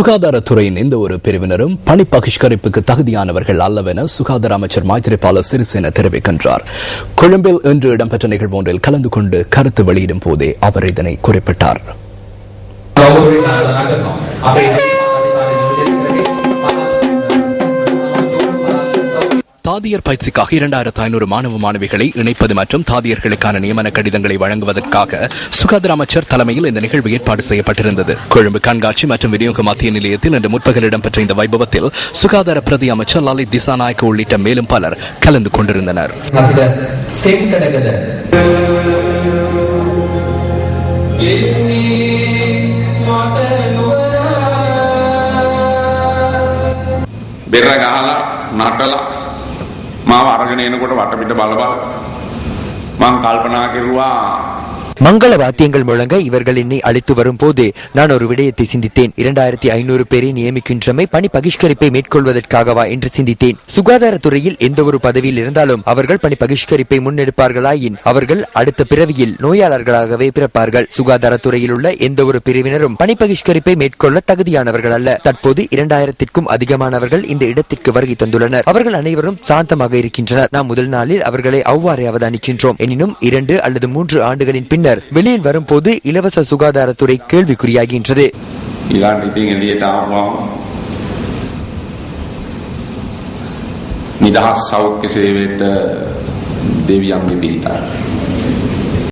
சுகாதாரத்துறையின் எந்த ஒரு பிரிவினரும் பணி பகிஷ்கரிப்புக்கு தகுதியானவர்கள் அல்லவென சுகாதார அமைச்சர் மைத்திரிபால சிறிசேன தெரிவிக்கின்றார். கொழும்பில் இன்று இடம்பெற்ற நிகழ்வு ஒன்றில் கலந்து கொண்டு கருத்து வெளியிடும் போதே அவர் இதனை குறிப்பிட்டார். தாதியர் பயிற்சிக்காக இரண்டாயிரத்து ஐநூறு மாணவ மாணவிகளை இணைப்பது மற்றும் தாதியர்களுக்கான நியமன கடிதங்களை வழங்குவதற்காக சுகாதார அமைச்சர் தலைமையில் இந்த நிகழ்வு ஏற்பாடு செய்யப்பட்டிருந்தது கொழும்பு கண்காட்சி மற்றும் விநியோக மத்திய நிலையத்தில் இன்று முற்பகல் இடம்பெற்ற இந்த வைபவத்தில் சுகாதார பிரதி அமைச்சர் லலித் திசாநாயக்க உள்ளிட்ட மேலும் பலர் கலந்து கொண்டிருந்தனர் හසිත සෙම් කඩකද බෙර ගහලා නටලා මාව අරගෙන එනකොට වටපිට බල බල මං කල්පනා කෙරුවා மங்கள வாத்தியங்கள் முழங்க இவர்கள் என்னை அழைத்து வரும் போது நான் ஒரு விடயத்தை சிந்தித்தேன். இரண்டாயிரத்தி ஐநூறு பேரை நியமிக்கின்றமை பணி பகிஷ்கரிப்பை மேற்கொள்வதற்காகவா என்று சிந்தித்தேன். சுகாதாரத்துறையில் எந்த ஒரு பதவியில் இருந்தாலும் அவர்கள் பணி பகிஷ்கரிப்பை முன்னெடுப்பார்களாயின் அவர்கள் அடுத்த பிறவியில் நோயாளர்களாகவே பிறப்பார்கள். சுகாதாரத்துறையில் உள்ள எந்த ஒரு பிரிவினரும் பணி பகிஷ்கரிப்பை மேற்கொள்ள தகுதியானவர்கள் அல்ல. தற்போது இரண்டாயிரத்திற்கும் அதிகமானவர்கள் இந்த இடத்திற்கு வருகை தந்துள்ளனர். அவர்கள் அனைவரும் சாந்தமாக இருக்கின்றனர். நாம் முதல் நாளில் அவர்களை அவ்வாறே அவதானிக்கின்றோம். எனினும் இரண்டு அல்லது மூன்று ஆண்டுகளின் பின்னர் வெளியில் வரும்போது இலவச சுகாதாரத்துறை கேள்விக்குறியாகின்றது ඊළඟ ඉතින් එළියට ආවම නිදහස් සෞඛ්‍ය සේවයට දෙවියන්ගේ පිහිටා